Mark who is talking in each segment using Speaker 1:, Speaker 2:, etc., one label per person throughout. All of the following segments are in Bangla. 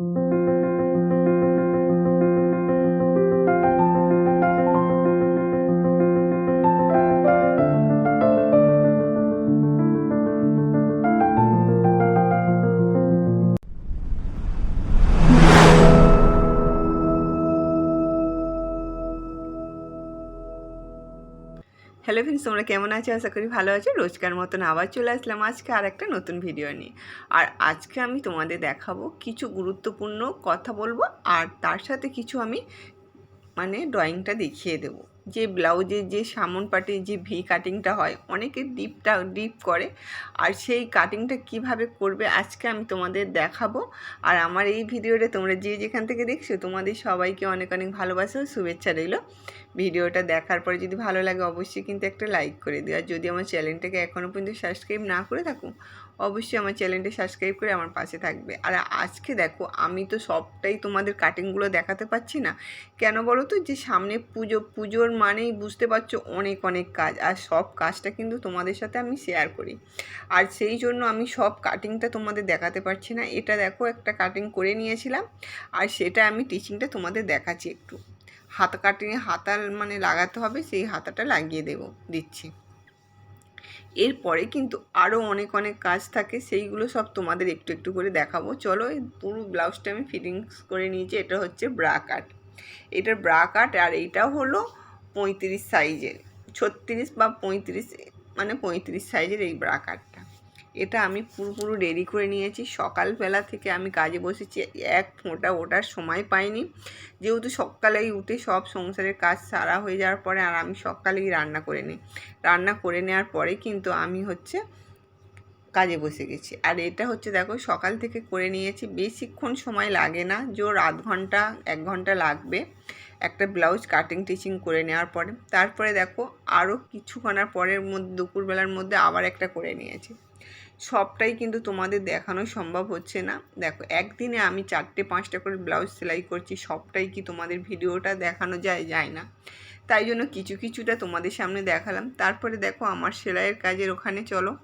Speaker 1: thank you হ্যালো ফ্রেন্ডস তোমরা কেমন আছো? আশা করি ভালো আছো। রোজকার মতন আবার চলে আসলাম আজকে আর একটা নতুন ভিডিও নিয়ে। আর আজকে আমি তোমাদের দেখাবো কিছু গুরুত্বপূর্ণ কথা বলব, আর তার সাথে কিছু আমি মানে ড্রয়িংটা দেখিয়ে দেবো। যে ব্লাউজের যে সামন পাটে যে ভি কাটিংটা হয়, অনেকে ডিপটা ডিপ করে। আর সেই কাটিংটা কীভাবে করবে আজকে আমি তোমাদের দেখাবো। আর আমার এই ভিডিওটা তোমরা যে যেখান থেকে দেখছ, তোমাদের সবাইকে অনেক অনেক ভালোবাসা শুভেচ্ছা রইল। ভিডিওটা দেখার পরে যদি ভালো লাগে অবশ্যই কিন্তু একটা লাইক করে দিও। আর যদি আমার চ্যানেলটাকে এখনও পর্যন্ত সাবস্ক্রাইব না করে থাকো, অবশ্যই আমার চ্যানেলটা সাবস্ক্রাইব করে আমার পাশে থাকবে। আর আজকে দেখো, আমি তো সবটাই তোমাদের কাটিংগুলো দেখাতে পাচ্ছি না। কেন বলো তো? যে সামনে পুজো, পুজোর মানেই বুঝতে পারছ অনেক অনেক কাজ। আর সব কাজটা কিন্তু তোমাদের সাথে আমি শেয়ার করি। আর সেই জন্য আমি সব কাটিংটা তোমাদের দেখাতে পারছি না। এটা দেখো, একটা কাটিং করে নিয়েছিলাম। আর সেটা আমি টিচিংটা তোমাদের দেখাচ্ছি একটু। হাতা কাটিংয়ে হাতা মানে লাগাতে হবে, সেই হাতাটা লাগিয়ে দেবো, দিচ্ছি। এরপরে কিন্তু আরও অনেক অনেক কাজ থাকে, সেইগুলো সব তোমাদের একটু একটু করে দেখাবো। চলো, এই পুরো ব্লাউজটা আমি ফিটিংস করে নিয়েছি, এটা হচ্ছে ব্রা কাট। এটার ব্রা কাট, আর এইটা হলো পঁয়ত্রিশ সাইজের, ছত্রিশ বা পঁয়ত্রিশ মানে পঁয়ত্রিশ সাইজের এই ব্রা কাটটা এটা আমি পুরো পুরো রেডি করে নিয়েছি। সকালবেলা থেকে আমি কাজে বসেছি, এক ফোঁটা ওটার সময় পাইনি। যেহেতু সকালেই উঠে সব সংসারের কাজ সারা হয়ে যাওয়ার পরে আর আমি সকালেই রান্না করে নিই। রান্না করে নেওয়ার পরে কিন্তু আমি হচ্ছে কাজে বসে গেছি। আর এটা হচ্ছে দেখো, সকাল থেকে করে নিয়েছি। বেশিক্ষণ সময় লাগে না, জোর আধ ঘণ্টা, এক ঘণ্টা লাগবে একটা ব্লাউজ কাটিং টিচিং করে নেওয়ার পরে। তারপরে দেখো আরও কিছুক্ষণার পরের মধ্যে, দুপুরবেলার মধ্যে আবার একটা করে নিয়েছি। সবটাই কিন্তু তোমাদের দেখানো সম্ভব হচ্ছে না। দেখো, একদিনে আমি চারটে, পাঁচটা করে ব্লাউজ সেলাই করছি, সবটাই কি তোমাদের ভিডিওটা দেখানো যায়? যায় না। তাই জন্য কিছু, কিছুটা তোমাদের সামনে দেখালাম। তারপরে দেখো, আমার সেলাইয়ের কাজের ওখানে চলো।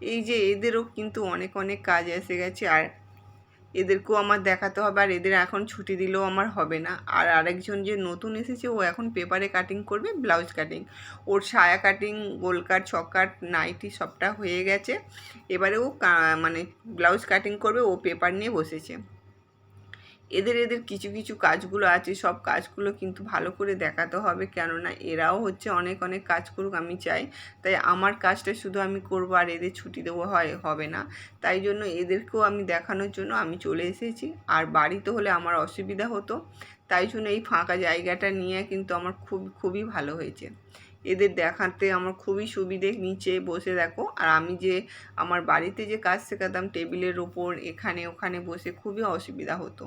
Speaker 1: এই যে এদেরও কিন্তু অনেক অনেক কাজ এসে গেছে। আর এদেরকেও আমার দেখাতে হবে আর এদের এখন ছুটি দিলেও আমার হবে না। আর আরেকজন যে নতুন এসেছে, ও এখন পেপারে কাটিং করবে ব্লাউজ কাটিং ওর সায়া কাটিং গোল কাট ছকাট কাট নাইটি সবটা হয়ে গেছে। এবারে ও মানে ব্লাউজ কাটিং করবে, ও পেপার নিয়ে বসেছে। এদের এদের কিছু কিছু কাজগুলো আছে, সব কাজগুলো কিন্তু ভালো করে দেখাতে হবে। কেননা এরাও হচ্ছে অনেক অনেক কাজ করুক আমি চাই। তাই আমার কাজটা শুধু আমি করব আর এদের ছুটি দেবো হয়, হবে না। তাই জন্য এদেরকেও আমি দেখানোর জন্য আমি চলে এসেছি। আর বাড়িতে হলে আমার অসুবিধা হতো। তাই জন্য এই ফাঁকা জায়গাটা নিয়ে কিন্তু আমার খুব, খুবই ভালো হয়েছে। এদের দেখাতে আমার খুবই সুবিধে। নিচে বসে দেখো। আর আমি যে আমার বাড়িতে যে কাজ শেখাতাম, টেবিলের ওপর, এখানে, ওখানে বসে খুবই অসুবিধা হতো।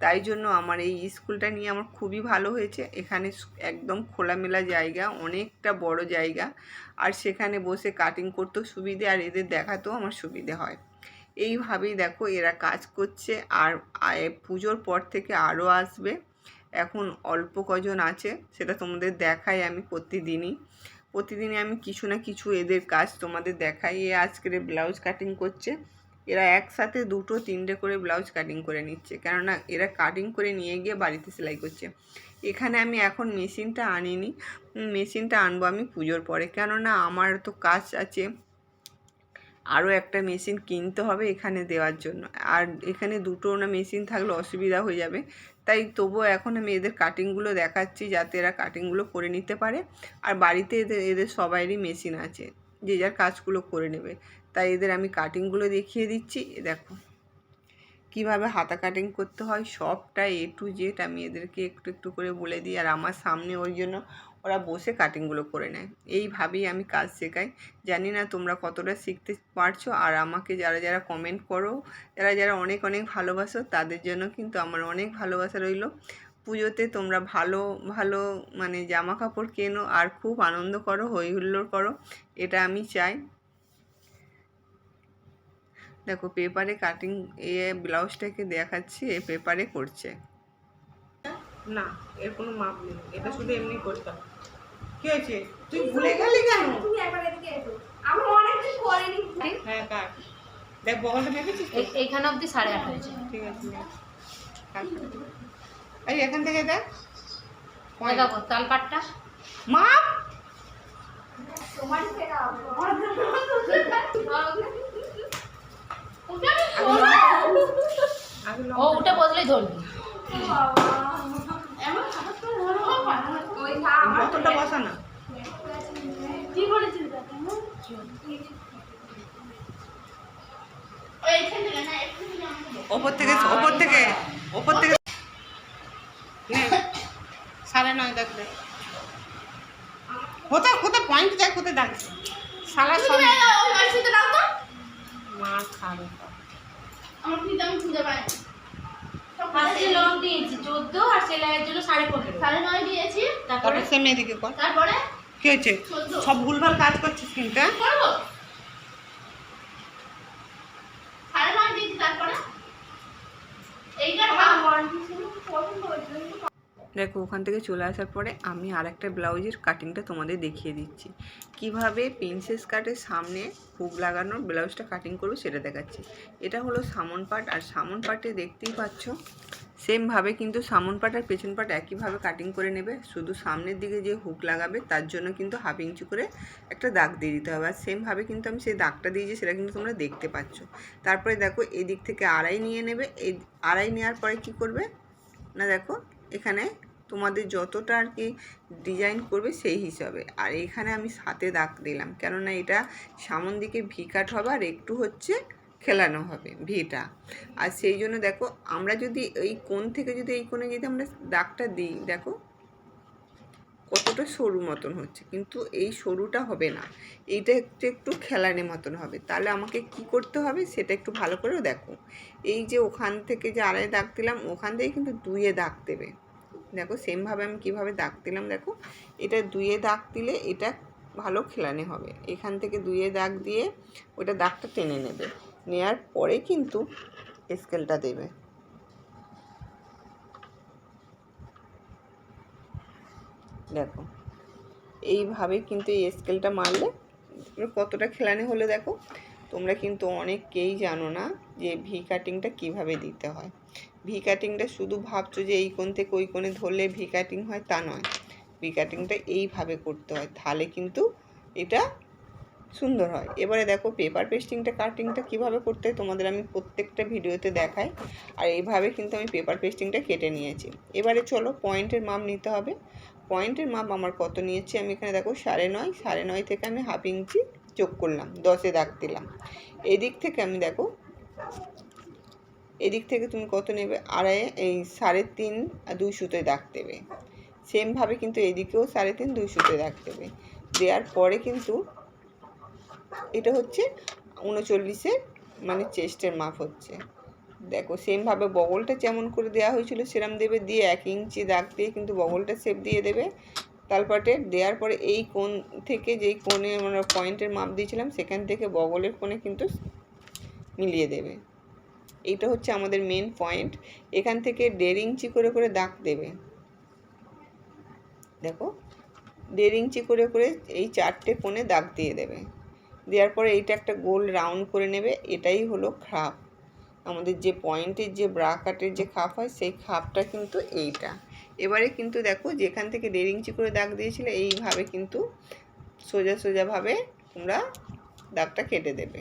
Speaker 1: তাই জন্য আমার এই স্কুলটা নিয়ে আমার খুবই ভালো হয়েছে। এখানে একদম খোলামেলা জায়গা, অনেকটা বড় জায়গা। আর সেখানে বসে কাটিং করতেও সুবিধে, আর এদের দেখাতেও আমার সুবিধে হয়। এইভাবেই দেখো এরা কাজ করছে। আর পুজোর পর থেকে আরও আসবে। এখন অল্প কজন আছে, সেটা তোমাদের দেখাই আমি প্রতিদিনই। প্রতিদিনই আমি কিছু না কিছু এদের কাজ তোমাদের দেখাই। এ আজকের ব্লাউজ কাটিং করছে। এরা একসাথে দুটো, তিনটে করে ব্লাউজ কাটিং করে নিচ্ছে। কেননা এরা কাটিং করে নিয়ে গিয়ে বাড়িতে সেলাই করছে। এখানে আমি এখন মেশিনটা আনিনি। মেশিনটা আনব আমি পুজোর পরে। কেননা আমার তো কাজ আছে, আরও একটা মেশিন কিনতে হবে এখানে দেওয়ার জন্য। আর এখানে দুটো না মেশিন থাকলে অসুবিধা হয়ে যাবে। তাই তবুও এখন আমি এদের কাটিংগুলো দেখাচ্ছি যাতে এরা কাটিংগুলো করে নিতে পারে। আর বাড়িতে এদের এদের সবাইরই মেশিন আছে, যে যার কাজগুলো করে নেবে। তাই এদের আমি কাটিংগুলো দেখিয়ে দিচ্ছি দেখো। কীভাবে হাতা কাটিং করতে হয়, সবটা এ টু জেড আমি এদেরকে একটু একটু করে বলে দিই। আর আমার সামনে ওই জন্য ওরা বসে কাটিংগুলো করে নেয়। এইভাবেই আমি কাজ শেখাই। জানি না তোমরা কতটা শিখতে পারছ আর আমাকে যারা যারা কমেন্ট করো, যারা যারা অনেক অনেক ভালোবাসো, তাদের জন্য কিন্তু আমার অনেক ভালোবাসা রইল। পুজোতে তোমরা ভালো ভালো মানে জামা কাপড় কেনো আর খুব আনন্দ করো হই হুল্লোড় করো, এটা আমি চাই। দেখো, পেপারে কাটিং এ ব্লাউজটাকে দেখাচ্ছি, এ পেপারে করছে। না, এর কোনো মাপ নেই। এটা শুধু এমনি করতে হবে। কি হয়েছে? তুই ভুলে গেলি কেন?
Speaker 2: তুমি একবার এদিকে এসো। আমি অনেকদিন করিনি।
Speaker 1: হ্যাঁ কাট দেখ বগলটা দেখেছিস
Speaker 3: এই- এইখানে অবধি সাড়ে আট হয়েছে।
Speaker 1: ঠিক আছে এখান থেকে দেখ।
Speaker 3: তালপাটটা
Speaker 2: তোমারই
Speaker 1: আগে
Speaker 3: ও উঠে বসলেই ধরবি।
Speaker 2: খা
Speaker 1: বসা না
Speaker 2: কি
Speaker 1: ওপর থেকে ওপর থেকে ওপর থেকে সাড়ে নয় দেখবে কোথায় কোথায় পয়েন্ট দেখ কোথায় দাঁড়িয়েছে সারা মা খাবে
Speaker 3: ফার্স্টে লং দিয়েছি চোদ্দ আর সেলাইয়ের জন্য সাড়ে পনেরো।
Speaker 2: সাড়ে নয় দিয়েছি।
Speaker 3: তারপরে?
Speaker 1: কর।
Speaker 2: তারপরে?
Speaker 1: কি হয়েছে? সব ভুলভাল কাজ করছিস কিন্তু হ্যাঁ?
Speaker 2: করব সাড়ে নয় দিয়েছি তারপরে এইটা পছন্দ হয়েছিল
Speaker 1: দেখো, ওখান থেকে চলে আসার পরে আমি আরেকটা ব্লাউজের কাটিংটা তোমাদের দেখিয়ে দিচ্ছি। কীভাবে প্রিন্সেস কাটের সামনে হুক লাগানোর ব্লাউজটা কাটিং করবে সেটা দেখাচ্ছি। এটা হলো সামন পাট, আর সামন পাটে দেখতেই পাচ্ছ সেমভাবে কিন্তু সামন পাট আর পেছন পাট একইভাবে কাটিং করে নেবে। শুধু সামনের দিকে যে হুক লাগাবে, তার জন্য কিন্তু হাফ ইঞ্চি করে একটা দাগ দিয়ে দিতে হবে। আর সেমভাবে কিন্তু আমি সেই দাগটা দিয়েছি, সেটা কিন্তু তোমরা দেখতে পাচ্ছ। তারপরে দেখো, এদিক থেকে আড়াই নিয়ে নেবে। এই আড়াই নেওয়ার পরে কি করবে? না দেখো, এখানে তোমাদের যতটা আর কি ডিজাইন করবে সেই হিসাবে। আর এখানে আমি সাথে দাগ দিলাম, কেননা এটা সামন দিকে ভি কাট হবে আর একটু হচ্ছে খেলানো হবে ভিটা। আর সেই জন্য দেখো, আমরা যদি এই কোণ থেকে যদি এই কোণে যদি আমরা দাগটা দিই, দেখো কতটা সরু মতন হচ্ছে, কিন্তু এই সরুটা হবে না। এইটা একটু একটু খেলানি মতন হবে। তাহলে আমাকে কি করতে হবে সেটা একটু ভালো করে দেখো। এই যে ওখান থেকে যে আড়াই দাগ দিলাম, ওখান থেকে কিন্তু দুইয়ে দাগ দেবে। দেখো সেমভাবে আমি কীভাবে দাগ দিলাম, দেখো। এটা দুয়ে দাগ দিলে এটা ভালো খেলানি হবে। এখান থেকে দুইয়ে দাগ দিয়ে ওটা দাগটা টেনে নেবে। নেয়ার পরে কিন্তু স্কেলটা দেবে। দেখো, এইভাবে কিন্তু এই স্কেলটা মারলে কতটা খেলানি হলো দেখো। তোমরা কিন্তু অনেককেই জানো না যে ভি কাটিংটা কীভাবে দিতে হয়। ভি কাটিংটা শুধু ভাবছ যে এই কোণ থেকে ওই কোণে ধরলে ভি কাটিং হয়, তা নয়। ভি কাটিংটা এইভাবে করতে হয়, তাহলে কিন্তু এটা সুন্দর হয়। এবারে দেখো পেপার পেস্টিংটা কাটিংটা কীভাবে করতে তোমাদের আমি প্রত্যেকটা ভিডিওতে দেখাই। আর এইভাবে কিন্তু আমি পেপার পেস্টিংটা কেটে নিয়েছি। এবারে চলো পয়েন্টের মাপ নিতে হবে। পয়েন্টের মাপ আমার কত নিয়েছি? আমি এখানে দেখো সাড়ে নয় সাড়ে নয় থেকে আমি হাফ ইঞ্চি যোগ করলাম, দশে দাগ দিলাম। এদিক থেকে আমি দেখো এদিক থেকে তুমি কত নেবে? আড়াই, এই সাড়ে তিন দুই সুতোয় দাগ দেবে। সেমভাবে কিন্তু এদিকেও সাড়ে তিন, দুই সুতোয় দাগ দেবে। দেওয়ার পরে কিন্তু এটা হচ্ছে উনচল্লিশের মানে চেস্টের মাপ হচ্ছে। দেখো সেমভাবে বগলটা যেমন করে দেওয়া হয়েছিল, সেরম দেবে। দিয়ে এক ইঞ্চি দাগ দিয়ে কিন্তু বগলটা শেপ দিয়ে দেবে। তালপাটে দেওয়ার পরে এই কোণ থেকে যেই কোণে আমরা পয়েন্টের মাপ দিয়েছিলাম, সেখান থেকে বগলের কোণে কিন্তু মিলিয়ে দেবে। এইটা হচ্ছে আমাদের মেন পয়েন্ট এখান থেকে দেড় ইঞ্চি করে করে দাগ দেবে। দেখো, দেড় ইঞ্চি করে করে এই চারটে কোণে দাগ দিয়ে দেবে। দেওয়ার পরে এইটা একটা গোল রাউন্ড করে নেবে। এটাই হলো খাপ। আমাদের যে পয়েন্টের যে ব্রা কাটের যে খাপ হয়, সেই খাপটা কিন্তু এইটা। এবারে কিন্তু দেখো, যেখান থেকে দেড় ইঞ্চি করে দাগ দিয়েছিলে, এইভাবে কিন্তু সোজা সোজাভাবে তোমরা দাগটা কেটে দেবে।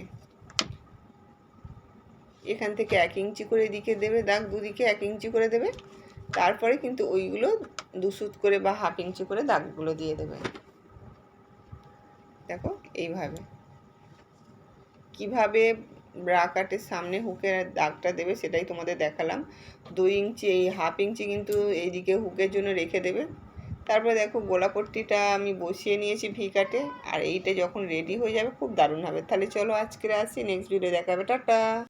Speaker 1: এখান থেকে এক ইঞ্চি করে এদিকে দেবে দাগ দুদিকে এক ইঞ্চি করে দেবে। তারপরে কিন্তু ওইগুলো দুসুত করে বা হাফ ইঞ্চি করে দাগগুলো দিয়ে দেবে। দেখো এইভাবে। কীভাবে ব্রা কাটের সামনে হুকের দাগটা দেবে সেটাই তোমাদের দেখালাম। দুই ইঞ্চি, এই হাফ ইঞ্চি কিন্তু এইদিকে হুকের জন্য রেখে দেবে। তারপরে দেখো গোলাপট্টিটা আমি বসিয়ে নিয়েছি ভি কাটে, আর এইটা যখন রেডি হয়ে যাবে খুব দারুণ হবে। তাহলে চলো আজকে আসি নেক্সট ভিডিও দেখাবে, টাটা!